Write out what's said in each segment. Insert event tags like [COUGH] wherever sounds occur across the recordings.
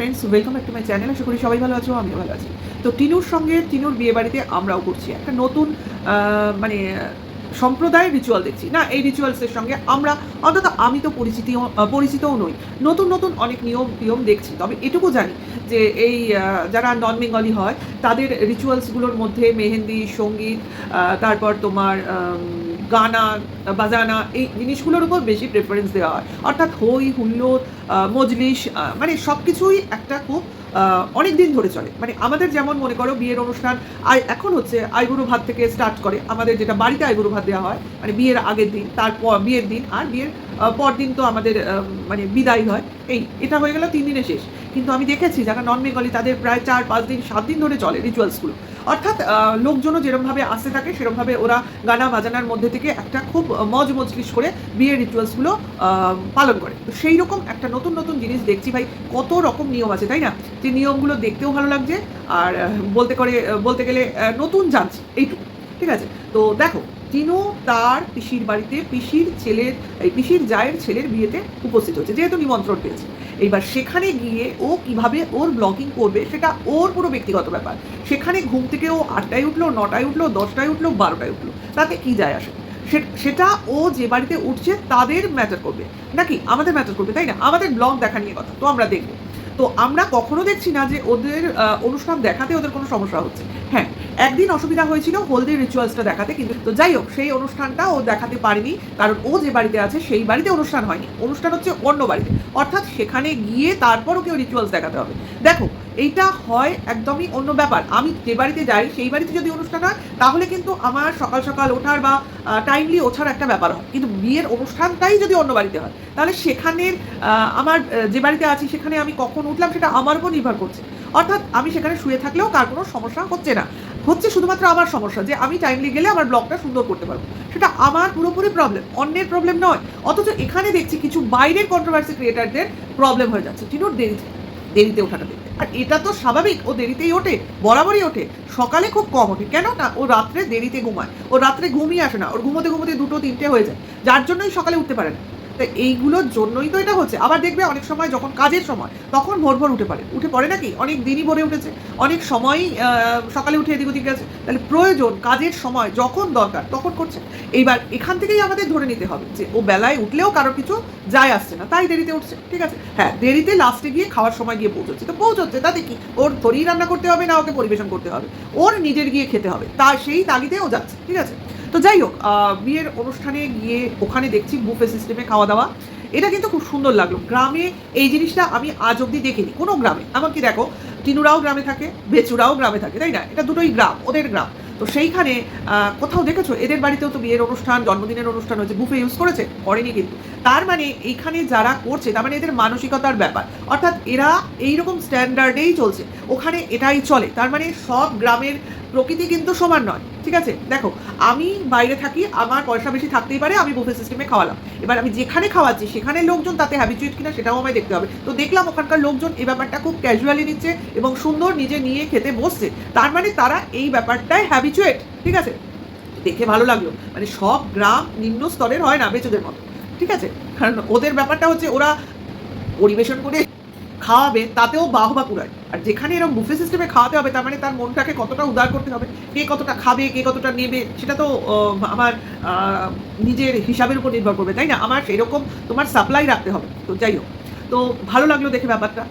Friends welcome back to my channel আশা করি সবাই ভালো আছো, আমিও ভালো আছি। তো টিনুর সঙ্গে, টিনুর বিয়ে বাড়িতে আমরাও করছি। একটা নতুন মানে সম্প্রদায়ের রিচুয়াল দেখছি। না, এই রিচুয়ালসের সঙ্গে আমরা, অন্তত আমি তো পরিচিতি পরিচিতও নই। নতুন নতুন অনেক নিয়ম নিয়ম দেখছি। তবে এটুকু জানি যে এই যারা নন বেঙ্গলি হয়, তাদের রিচুয়ালসগুলোর মধ্যে মেহেন্দি, সংগীত তারপর তোমার গানা বাজানা এই জিনিসগুলোর উপর বেশি প্রেফারেন্স দেওয়া হয়। অর্থাৎ হই হুল্লোড় আহ, মজলিস মানে সব কিছুই একটা খুব অনেক দিন ধরে চলে। মানে আমাদের যেমন মনে করো বিয়ের অনুষ্ঠান আই এখন হচ্ছে আইবুড়ো ভাত থেকে স্টার্ট করে আমাদের যেটা বাড়িতে আইবুড়ো ভাত দেওয়া হয় মানে বিয়ের আগের দিন তারপর বিয়ের দিন আর বিয়ের পর দিন তো আমাদের মানে বিদায় হয়। এই এটা হয়ে গেল তিন দিনে শেষ। কিন্তু আমি দেখেছি যারা নন বেঙ্গলি তাদের প্রায় চার পাঁচ দিন সাত দিন ধরে চলে রিচুয়ালসগুলো অর্থাৎ লোকজনও যেরমভাবে আসতে থাকে, সেরমভাবে ওরা গানা বাজানার মধ্যে থেকে একটা খুব মজ মজলিস করে বিয়ের রিচুয়ালসগুলো পালন করে। তো সেই রকম একটা নতুন নতুন জিনিস দেখছি ভাই, কত রকম নিয়ম আছে, তাই না? যে নিয়মগুলো দেখতেও ভালো লাগছে, আর বলতে করে বলতে গেলে নতুন জানছি এইটুকু, ঠিক আছে? তো দেখো, তিনু তার পিসির বাড়িতে পিসির ছেলের, এই পিসির জায়ের ছেলের বিয়েতে উপস্থিত হচ্ছে যেহেতু নিমন্ত্রণ পেয়েছে। এইবার সেখানে গিয়ে ও কীভাবে ওর ব্লগিং করবে সেটা ওর পুরো ব্যক্তিগত ব্যাপার। সেখানে ঘুম থেকে ও আটটায় উঠল, নটায় উঠল, দশটায় উঠল, বারোটায় উঠল। তাতে কি যায় আসে? সেটা ও যে বাড়িতে উঠছে তাদের ম্যাটার করবে। নাকি আমাদের ম্যাটার করবে, তাই না? আমাদের ব্লগ দেখা নিয়ে কথা, তো আমরা দেখব। তো আমরা কখনো দেখছি না যে ওদের অনুষ্ঠান দেখাতে ওদের কোনো সমস্যা হচ্ছে। হ্যাঁ একদিন অসুবিধা হয়েছিল, হলদি রিচুয়ালসটা দেখাতে, কিন্তু তো যাই হোক, সেই অনুষ্ঠানটা ও দেখাতে পারেনি, কারণ ও যে বাড়িতে আছে, সেই বাড়িতে অনুষ্ঠান হয়নি। অনুষ্ঠান হচ্ছে অন্য বাড়িতে। অর্থাৎ সেখানে গিয়ে তারপর ওকে রিচুয়ালস দেখাতে হবে। দেখো এইটা হয় একদমই অন্য ব্যাপার। আমি যে বাড়িতে যাই, সেই বাড়িতে যদি অনুষ্ঠান হয়, তাহলে কিন্তু আমার সকাল সকাল ওঠার বা টাইমলি ওঠার একটা ব্যাপার হয়। কিন্তু বিয়ের অনুষ্ঠানটাই যদি অন্য বাড়িতে হয়, তাহলে সেখানের আমার যে বাড়িতে আছি, সেখানে আমি কখন উঠলাম সেটা আমার উপর নির্ভর করছে। অর্থাৎ আমি সেখানে শুয়ে থাকলেও তার কোনো সমস্যা হচ্ছে না। হচ্ছে শুধুমাত্র আমার সমস্যা যে আমি টাইমলি গেলে আমার ব্লগটা সুন্দর করতে পারব। সেটা আমার পুরোপুরি প্রবলেম অন্যের প্রবলেম নয়। অথচ এখানে দেখছি কিছু বাইরের কন্ট্রোভার্সি ক্রিয়েটারদের প্রবলেম হয়ে যাচ্ছে। টিনুর দেরিতে দেরিতে ওঠাটা দেখতে আর এটা তো স্বাভাবিক, ও দেরিতেই ওঠে, বরাবরই ওঠে। সকালে খুব কম ওঠে। কেন না, ও রাত্রে দেরিতে ঘুমায়। ও রাত্রে ঘুমিয়ে আসে না। ওর ঘুমোতে ঘুমোতে দুটো, তিনটে হয়ে যায়। যার জন্যই সকালে উঠতে পারে না। তো এইগুলোর জন্যই তো এটা হচ্ছে। আবার দেখবে অনেক সময় যখন কাজের সময়, তখন ভোর ভোর উঠে পারে উঠে পড়ে নাকি? অনেক দিনই ভোরে উঠেছে। অনেক সময়ই সকালে উঠে এদিক ওদিক গেছে। তাহলে প্রয়োজন কাজের সময় যখন দরকার তখন করছে। এইবার এখান থেকেই আমাদের ধরে নিতে হবে যে ও বেলায় উঠলেও কারোর কিছু যায় আসছে না। তাই দেরিতে উঠছে। ঠিক আছে? হ্যাঁ দেরিতে লাস্টে গিয়ে খাওয়ার সময় গিয়ে পৌঁছচ্ছে। তো পৌঁছচ্ছে, তাতে কি? ওর থরেই রান্না করতে হবে না ওকে পরিবেশন করতে হবে? ওর নিজের গিয়ে খেতে হবে। তা সেই তাগিদে ও যাচ্ছে। ঠিক আছে? তো যাই হোক বিয়ের অনুষ্ঠানে গিয়ে ওখানে দেখছি বুফে সিস্টেমে খাওয়া দাওয়া। এটা কিন্তু খুব সুন্দর লাগল। গ্রামে এই জিনিসটা আমি আজ অবধি দেখিনি। কোনো গ্রামে। এমনকি দেখো, টিনুরাও গ্রামে থাকে বেচুরাও গ্রামে থাকে, তাই না? এটা দুটোই গ্রাম, ওদের গ্রাম। তো সেইখানে কোথাও দেখেছ? এদের বাড়িতেও তো বিয়ের অনুষ্ঠান, জন্মদিনের অনুষ্ঠান হয়েছে, বুফে ইউজ করেছে? করেনি কিন্তু। তার মানে এইখানে যারা করছে, তার মানে এদের মানসিকতার ব্যাপার। অর্থাৎ এরা এইরকম স্ট্যান্ডার্ডেই চলছে। ওখানে এটাই চলে। তার মানে সব গ্রামের প্রকৃতি কিন্তু সমান নয়। ঠিক আছে? দেখো, আমি বাইরে থাকি, আমার পয়সা বেশি থাকতেই পারে, আমি বুফে সিস্টেমে খাওয়ালাম। এবার আমি যেখানে খাওয়াচ্ছি, সেখানে লোকজন তাতে হ্যাবিচুয়েট কিনা সেটাও আমায় দেখতে হবে। তো দেখলাম ওখানকার লোকজন এই ব্যাপারটা খুব ক্যাজুয়ালি নিচ্ছে এবং সুন্দর নিজে নিয়ে খেতে বসছে। তার মানে তারা এই ব্যাপারটাই হ্যাবিচুয়েট ঠিক আছে? দেখে ভালো লাগল। মানে সব গ্রাম নিম্ন স্তরের হয় না, বেচুদের মতো। ঠিক আছে? কারণ ওদের ব্যাপারটা হচ্ছে ওরা পরিবেশন করে খাওয়াবে, তাতেও বাহবা কুড়ায়। আর যেখানে এরকম বুফে সিস্টেমে খাওয়াতে হবে, তার মানে তার মনটাকে কতটা উদার করতে হবে, কে কতটা খাবে, কে কতটা নেবে, সেটা তো আমার নিজের হিসাবের উপর নির্ভর করবে, তাই না? আমার সেরকম তোমার সাপ্লাই রাখতে হবে। তো যাই হোক, তো ভালো লাগল দেখে ব্যাপারটা।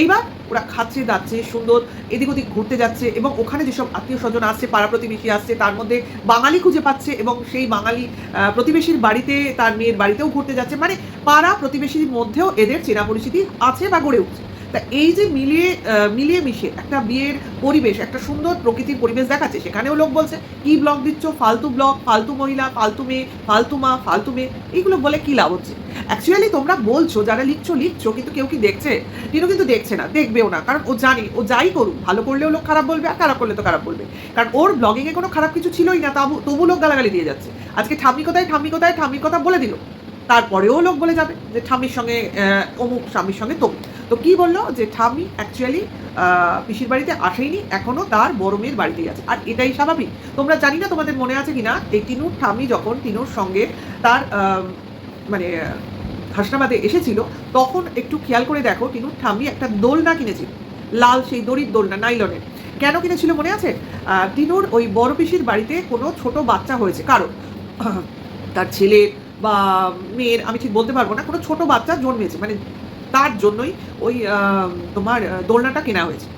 এইবার ওরা খাচ্ছে, দাচ্ছে, সুন্দর, এদিক ওদিক ঘুরতে যাচ্ছে এবং ওখানে যেসব আত্মীয় স্বজন আসছে পাড়া প্রতিবেশী আসছে, তার মধ্যে বাঙালি খুঁজে পাচ্ছে এবং সেই বাঙালি প্রতিবেশীর বাড়িতে তার মেয়ের বাড়িতেও ঘুরতে যাচ্ছে। মানে পাড়া প্রতিবেশীর মধ্যেও এদের চেনা পরিচিতি আছে বা গড়ে উঠছে। তা এই যে মিলিয়ে মিলিয়ে মিশে একটা বিয়ের পরিবেশ, একটা সুন্দর প্রকৃতির পরিবেশ দেখাচ্ছে, সেখানেও লোক বলছে, কি ব্লগ দিচ্ছ? ফালতু ব্লগ ফালতু মহিলা, ফালতু মেয়ে, ফালতু মা, ফালতু মেয়ে। এইগুলো বলে কি লাভ হচ্ছে? অ্যাকচুয়ালি তোমরা বলছো, যারা লিখছো লিখছো, কিন্তু কেউ কি দেখছে? টিনু কিন্তু দেখছে না, দেখবেও না, কারণ ও জানে, ও যাই করুক, ভালো করলেও লোক খারাপ বলবে, আর খারাপ করলে তো খারাপ বলবে। কারণ ওর ব্লগিংয়ে কোনো খারাপ কিছু ছিলই না, তবু তবু লোক গালাগালি দিয়ে যাচ্ছে। আজকে ঠাম্মি কোথায় ঠাম্মি কোথায়, ঠাম্মির কথা বলে দিল। তারপরেও লোক বলে যাবে যে ঠাম্মির সঙ্গে অমুক স্বামীর সঙ্গে তমুক তো কি বলল? যে ঠাম্মি অ্যাকচুয়ালি পিসির বাড়িতে আসেনি এখনও তার বড় মেয়ের বাড়িতেই আছে। আর এটাই স্বাভাবিক। তোমরা জানি না তোমাদের মনে আছে কিনা, এই তিনুর ঠাম্মি যখন তিনুর সঙ্গে তার মানে হাসনাবাদে এসেছিল, তখন একটু খেয়াল করে দেখো তিনুর ঠাম্মি একটা দোলনা কিনেছিল। লাল সেই দড়ির দোলনা, নাইলনের। কেন কিনেছিল মনে আছে? তিনুর ওই বড় পিসির বাড়িতে কোনো ছোট বাচ্চা হয়েছে। কারণ তার ছেলে বা মেয়ের, আমি ঠিক বলতে পারব না, কোনো ছোট বাচ্চা জন্মেছে। মানে তার জন্যই ওই তোমার দোলনাটা কেনা হয়েছে।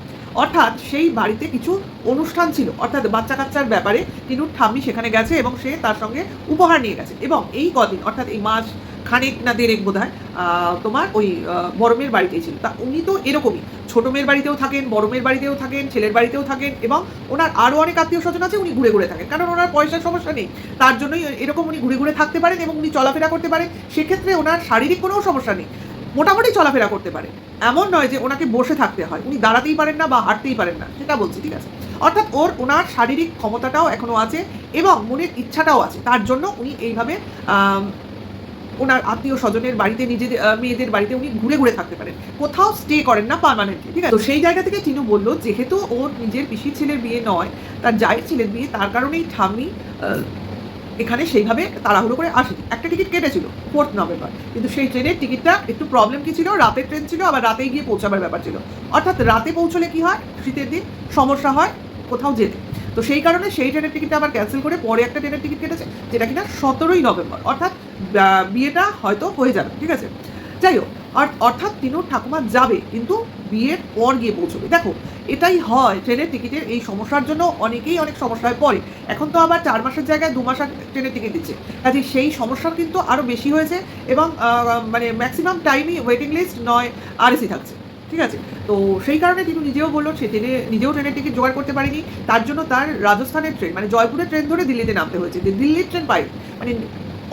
অর্থাৎ সেই বাড়িতে কিছু অনুষ্ঠান ছিল। অর্থাৎ বাচ্চা কাচ্চার ব্যাপারে টিনুর ঠাম্মি সেখানে গেছে এবং সে তার সঙ্গে উপহার নিয়ে গেছে। এবং এই কদিন অর্থাৎ এই মাস খানেক না দেড়েক বোধ হয় তোমার ওই আহ, বড় মেয়ের বাড়িতেই ছিল। তা উনি তো এরকমই। ছোটো মেয়ের বাড়িতেও থাকেন বড় মেয়ের বাড়িতেও থাকেন ছেলের বাড়িতেও থাকেন এবং ওনার আরও অনেক আত্মীয় স্বজন আছে উনি ঘুরে ঘুরে থাকেন। কারণ ওনার পয়সার সমস্যা নেই। তার জন্যই এরকম উনি ঘুরে ঘুরে থাকতে পারেন এবং উনি চলাফেরা করতে পারেন। সেক্ষেত্রে ওনার শারীরিক কোনো সমস্যা নেই। মোটামুটি চলাফেরা করতে পারে। এমন নয় যে ওনাকে বসে থাকতে হয়। উনি দাঁড়াতেই পারেন না বা হাঁটতেই পারেন না। সেটা বলছি ঠিক আছে? অর্থাৎ ওর ওনার শারীরিক ক্ষমতাটাও এখনও আছে এবং মনের ইচ্ছাটাও আছে। তার জন্য উনি এইভাবে ওনার আত্মীয় স্বজনের বাড়িতে নিজেদের মেয়েদের বাড়িতে উনি ঘুরে ঘুরে থাকতে পারেন। কোথাও স্টে করেন না পার্মানেন্টলি ঠিক আছে? তো সেই জায়গা থেকে টিনু বলল যেহেতু ওর নিজের পিসির ছেলের বিয়ে নয় তার জায়ের ছেলের বিয়ে তার কারণেই আহ, এখানে সেইভাবে তাড়াহুড়ো করে আসেনি। একটা টিকিট কেটেছিল ফোর্থ নভেম্বর কিন্তু সেই ট্রেনের টিকিটটা একটু প্রবলেম কি ছিল? রাতের ট্রেন ছিল, আবার রাতেই গিয়ে পৌঁছাবার ব্যাপার ছিল। অর্থাৎ রাতে পৌঁছলে কি হয়? শীতের দিন সমস্যা হয় কোথাও যেতে। তো সেই কারণে সেই ট্রেনের টিকিটটা আবার ক্যান্সেল করে পরে একটা ট্রেনের টিকিট কেটেছে, যেটা কিনা সতেরোই নভেম্বর অর্থাৎ বিয়েটা হয়তো হয়ে যাবে, ঠিক আছে? যাই হোক আর- অর্থাৎ তিনুর ঠাকুমা যাবে, কিন্তু বিয়ের পর গিয়ে পৌঁছবে। দেখো, এটাই হয় ট্রেনের টিকিটের এই সমস্যার জন্য অনেকেই অনেক সমস্যায় পড়ে। এখন তো আবার চার মাসের জায়গায় দু মাস ট্রেনের টিকিট দিচ্ছে। কাজে সেই সমস্যা কিন্তু আরও বেশি হয়েছে এবং মানে ম্যাক্সিমাম টাইমই ওয়েটিং লিস্ট নয় আরএসি থাকছে। ঠিক আছে? তো সেই কারণে তিনি নিজেও বলল, সে ট্রেনে, নিজেও ট্রেনের টিকিট জোগাড় করতে পারেনি। তার জন্য তার রাজস্থানের ট্রেন মানে জয়পুরের ট্রেন ধরে দিল্লিতে নামতে হয়েছে। দিল্লির ট্রেন পাই মানে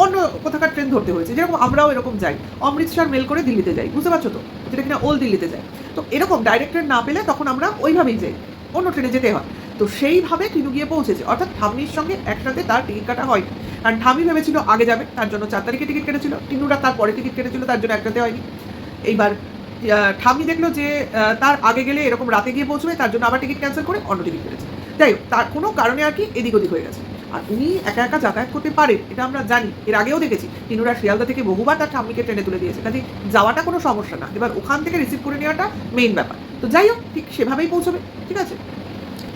অন্য কোথাকার ট্রেন ধরতে হয়েছে। যেরকম আমরাও এরকম যাই। অমৃতসর মেল করে দিল্লিতে যাই। বুঝতে পারছ তো? যেটা কিনা ওল দিল্লিতে যাই তো এরকম ডাইরেক্ট ট্রেন না পেলে তখন আমরা ওইভাবেই যাই। অন্য ট্রেনে যেতে হয়। তো সেইভাবে টিনু গিয়ে পৌঁছেছে। অর্থাৎ ঠাম্মির সঙ্গে একসাথে তার টিকিট কাটা হয়নি। কারণ ঠাম্মি ভেবেছিল আগে যাবে, তার জন্য চার তারিখে টিকিট কেটেছিল। টিনুরা তার পরে টিকিট কেটেছিল, তার জন্য একসাথে হয়নি। এইবার ঠাম্মি দেখল যে তার আগে গেলে এরকম রাতে গিয়ে পৌঁছবে, তার জন্য আবার টিকিট ক্যান্সেল করে অন্য টিকিট কেটেছে। যাই হোক, তার কোনো কারণে আর কি এদিক ওদিক হয়ে গেছে। আর উনি একা একা যাতায়াত করতে পারেন, এটা আমরা জানি। এর আগেও দেখেছি তিনুরা শিয়ালদা থেকে বহুবার তার ঠাম্মিকে ট্রেনে তুলে দিয়েছে। কাজে যাওয়াটা কোনো সমস্যা না। এবার ওখান থেকে রিসিভ করে নেওয়াটা মেইন ব্যাপার। তো যাই হোক, ঠিক সেভাবেই পৌঁছবে, ঠিক আছে?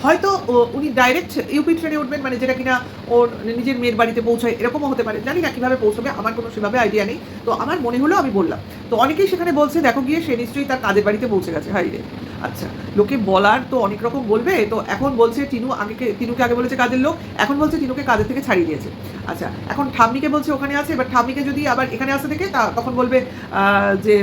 হয়তো উনি ডাইরেক্ট ইউপি ট্রেনে উঠবেন মানে যেটা কিনা ওর নিজের মেয়ের বাড়িতে পৌঁছায়, এরকমও হতে পারে। জানি না কীভাবে পৌঁছবে, আমার কোনো সেভাবে আইডিয়া নেই। তো আমার মনে হলো আমি বললাম। তো অনেকেই সেখানে বলছে, দেখো গিয়ে সে নিশ্চয়ই তার কাজের বাড়িতে পৌঁছে গেছে। হাই রে। আচ্ছা লোকে বলার তো অনেক রকম বলবে, তো এখন বলছে টিনু আগে টিনুকে আগে বলেছে কাজের লোক, এখন বলছে টিনুকে কাজের থেকে ছাড়িয়ে দিয়েছে। আচ্ছা এখন ঠাম্মিকে বলছে ওখানে আছে, এবার ঠাম্মিকে যদি আবার এখানে আসতে দেখে, তা তখন বলবে যে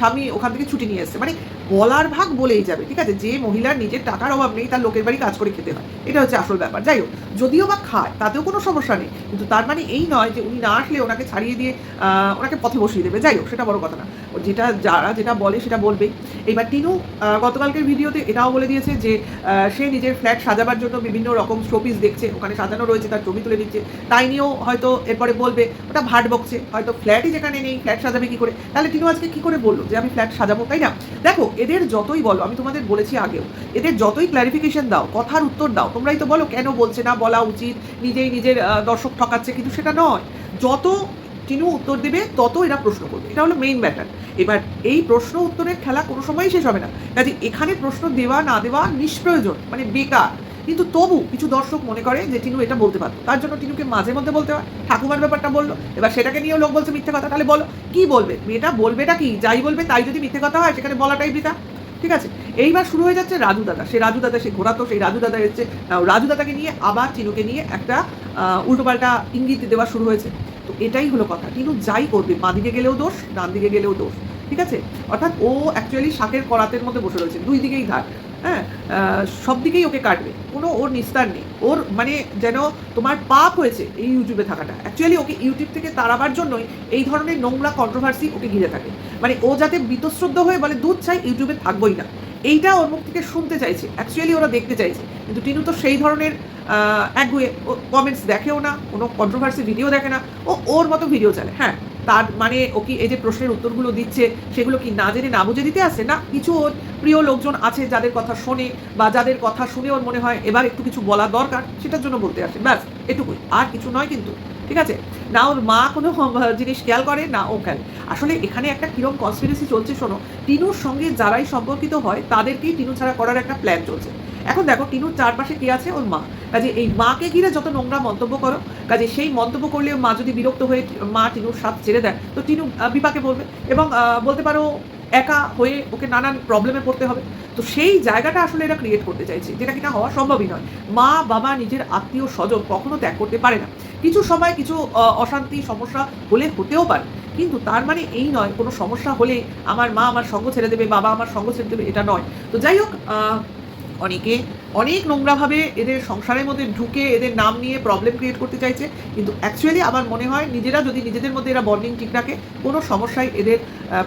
ঠাম্মি ওখান থেকে ছুটি নিয়ে এসছে। মানে বলার ভাগ বলেই যাবে, ঠিক আছে? যে মহিলার নিজের টাকার অভাব নেই, তার লোকের বাড়ি কাজ করে খেতে হয়। এটা হচ্ছে আসল ব্যাপার। যাই হোক, যদিও বা খায়, তাতেও কোনো সমস্যা নেই, কিন্তু তার মানে এই নয় যে উনি না আসলে ওনাকে ছাড়িয়ে দিয়ে ওনাকে পথে বসিয়ে দেবে। যাই হোক, সেটা বড় কথা না। যেটা যারা যেটা বলে সেটা বলবেই। এবার টিনু গতকালকের ভিডিওতে এটাও বলে দিয়েছে যে সে নিজের ফ্ল্যাট সাজাবার জন্য বিভিন্ন রকম শোপিস দেখছে, ওখানে সাজানো রয়েছে, তার ছবি তুলে দিচ্ছে তাই নিয়েও হয়তো এরপরে বলবে, ওটা ভাট বকছে, হয়তো ফ্ল্যাটই যেখানে নেই ফ্ল্যাট সাজাবে কি করে? তাহলে টিনু আজকে কি করে বলল যে, আমি ফ্ল্যাট সাজাবো, তাই না? দেখো, এদের যতই বলো, আমি তোমাদের বলেছি আগেও, এদের যতই ক্ল্যারিফিকেশন দাও, কথার উত্তর দাও, তোমরাই তো বলো কেন বলছে না, বলা উচিত, নিজেই নিজের দর্শক ঠকাচ্ছে, কিন্তু সেটা নয়। যত টিনু উত্তর দেবে তত এরা প্রশ্ন করবে। এটা হলো মেইন ব্যাটার এবার এই প্রশ্ন উত্তরের খেলা কোনো সময়ই শেষ হবে না। কাজে এখানে প্রশ্ন দেওয়া, না দেওয়া নিষ্প্রয়োজন মানে বেকার। কিন্তু তবু কিছু দর্শক মনে করে যে টিনু এটা বলতে পারতো। তার জন্য টিনুকে মাঝে মধ্যে বলতে হয়, ঠাকুমার ব্যাপারটা বলল, এবার সেটাকে নিয়েও লোক বলছে মিথ্যে কথা। তাহলে বলো, কি বলবে? মেয়েটা বলবেটা কি? যাই বলবে, তাই যদি মিথ্যে কথা হয়, সেখানে বলাটাই বৃথা। ঠিক আছে? এইবার শুরু হয়ে যাচ্ছে রাজু দাদা। সে রাজু দাদা সে ঘোরাতো সেই রাজু দাদা এসছে। রাজু দাদাকে নিয়ে আবার টিনুকে নিয়ে একটা উল্টোপাল্টা ইঙ্গিত দেওয়া শুরু হয়েছে। তো এটাই হলো কথা। টিনু যাই করবে, বাঁ দিকে গেলেও দোষ, ডান দিকে গেলেও দোষ, ঠিক আছে? অর্থাৎ ও অ্যাকচুয়ালি শাকের করাতের মধ্যে বসে রয়েছে, দুই দিকেই ধার হ্যাঁ? সব দিকেই ওকে কাটবে, কোনো ওর নিস্তার নেই। ওর মানে যেন তোমার পাপ হয়েছে এই ইউটিউবে থাকাটা। অ্যাকচুয়ালি ওকে ইউটিউব থেকে তাড়াবার জন্যই এই ধরনের নোংরা কন্ট্রোভার্সি ওকে ঘিরে থাকে। মানে ও যাতে বীতশ্রদ্ধ হয়ে বলে, দুধ চাই ইউটিউবে থাকবোই না। এইটা ওর মুখ থেকে শুনতে চাইছে। অ্যাকচুয়ালি ওরা দেখতে চাইছে। কিন্তু টিনু তো সেই ধরনের একগুয়ে কমেন্টস দেখেও না, কোনো কন্ট্রোভার্সি ভিডিও দেখে না, ও ওর মতো ভিডিও চালে। হ্যাঁ তার মানে ও কি এই যে প্রশ্নের উত্তরগুলো দিচ্ছে, সেগুলো কি না জেনে না বুঝে দিতে আসে? না, কিছু ওর প্রিয় লোকজন আছে যাদের কথা শোনে বা যাদের কথা শুনে ওর মনে হয় এবার একটু কিছু বলা দরকার, সেটার জন্য বলতে আসে। ব্যাস, এটুকুই। আর কিছু নয় কিন্তু, ঠিক আছে? না ওর মা কোনো [LAUGHS] জিনিস খেয়াল করে, না ও খেয়াল। আসলে এখানে একটা কিরম কনস্পিরেসি চলছে শোনো, টিনুর সঙ্গে যারাই সম্পর্কিত হয়, তাদেরকেই টিনু ছাড়া করার একটা প্ল্যান চলছে। এখন দেখো, টিনুর চারপাশে কে আছে? ওর মা। কাজে এই মাকে ঘিরে যত নোংরা মন্তব্য করো, কাজে সেই মন্তব্য করলে মা যদি বিরক্ত হয়ে মা টিনুর সাথ ছেড়ে দেয়, তো টিনু বিপাকে পড়বে এবং বলতে পারো একা হয়ে ওকে নানান প্রবলেমে পড়তে হবে। তো সেই জায়গাটা আসলে এরা ক্রিয়েট করতে চাইছে, যেটা কিনা হওয়া সম্ভবই নয়। মা, বাবা, নিজের আত্মীয়, স্বজন কখনো ত্যাগ করতে পারে না। কিছু সময় কিছু অশান্তি, সমস্যা হলে হতেও পারে। কিন্তু তার মানে এই নয়, কোনো সমস্যা হলে আমার মা আমার সঙ্গ ছেড়ে দেবে, বাবা আমার সঙ্গ ছেড়ে দেবে, এটা নয়। তো যাই হোক অনেকে অনেক নোংরাভাবে এদের সংসারের মধ্যে ঢুকে এদের নাম নিয়ে প্রবলেম ক্রিয়েট করতে চাইছে। কিন্তু অ্যাকচুয়ালি আমার মনে হয় নিজেরা যদি নিজেদের মধ্যে এরা বন্ডিং ঠিক রাখে, কোনো সমস্যায় এদের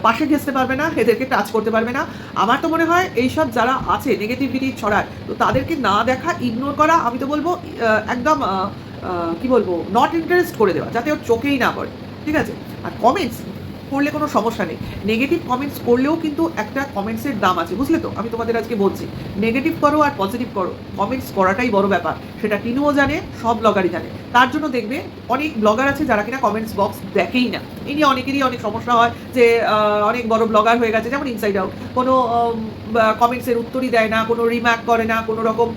পাশে ঘেসতে পারবে না, এদেরকে টাচ করতে পারবে না। আমার তো মনে হয় এইসব যারা আছে নেগেটিভিটি ছড়ায়, তো তাদেরকে না দেখা ইগনোর করা, আমি তো বলব একদম কি বলব নট ইন্টারেস্ট করে দেওয়া, যাতে ওর চোখেই না পড়ে। ঠিক আছে? আর কমেন্টস করলে কোনো সমস্যা নেই। নেগেটিভ কমেন্টস করলেও কিন্তু একটা কমেন্টসের দাম আছে, বুঝলে তো? আমি তোমাদের আজকে বলছি নেগেটিভ করো আর পজিটিভ করো। কমেন্টস করাটাই বড় ব্যাপার। সেটা টিনুও জানে, সব ব্লগারই জানে। তার জন্য দেখবে, অনেক ব্লগার আছে যারা কিনা কমেন্টস বক্স দেখেই না। এই নিয়ে অনেকেরই অনেক সমস্যা হয় যে অনেক বড় ব্লগার হয়ে গেছে, যেমন ইনসাইড আউট কোনো কমেন্টসের উত্তরই দেয় না, কোনো রিম্যাক করে না, কোনো রকম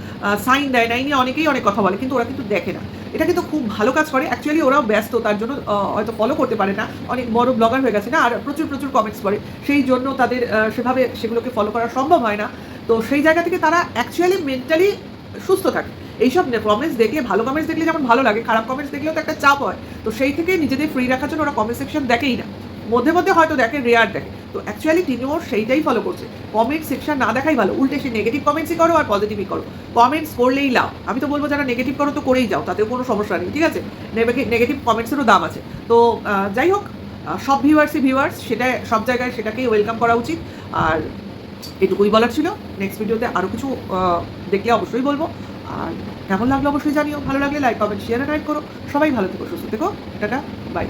সাইন দেয় না। এই নিয়ে অনেকেই অনেক কথা বলে, কিন্তু ওরা কিন্তু দেখে না। এটা কিন্তু খুব ভালো কাজ করে। অ্যাকচুয়ালি ওরাও ব্যস্ত, তার জন্য হয়তো ফলো করতে পারে না। অনেক বড় ব্লগার হয়ে গেছে না, আর প্রচুর প্রচুর কমেন্টস করে। সেই জন্য তাদের সেভাবে সেগুলোকে ফলো করা সম্ভব হয় না। তো সেই জায়গা থেকে তারা অ্যাকচুয়ালি মেন্টালি সুস্থ থাকে। এইসব কমেন্টস দেখলে, ভালো কমেন্টস দেখলে যেমন ভালো লাগে, খারাপ কমেন্টস দেখলেও তো একটা চাপ হয়। তো সেই থেকে নিজেদের ফ্রি রাখার জন্য ওরা কমেন্ট সেকশন দেখেই না। মধ্যে মধ্যে হয়তো দেখে রেয়ার দেখে। তো অ্যাকচুয়ালি টিনিও সেইটাই ফলো করছে। কমেন্ট সেকশন না দেখাই ভালো, উল্টে সে নেগেটিভ কমেন্টসই করো আর পজিটিভই করো। কমেন্টস করলেই লাভ। আমি তো বলব, যারা নেগেটিভ করো তো করেই যাও, তাতেও কোনো সমস্যা নেই, ঠিক আছে? নেগেটিভ কমেন্টসেরও দাম আছে। তো যাই হোক সব ভিউয়ার্সই ভিউয়ার্স সেটা সব জায়গায় সেটাকেই ওয়েলকাম করা উচিত। আর এটুকুই বলার ছিল। নেক্সট ভিডিওতে আরও কিছু দেখলে অবশ্যই বলব। আর কেমন লাগল অবশ্যই জানিও। ভালো লাগলে লাইক কমেন্ট শেয়ার অ্যান্ড করো। সবাই ভালো থেকো, সুস্থ থেকো। Tata bye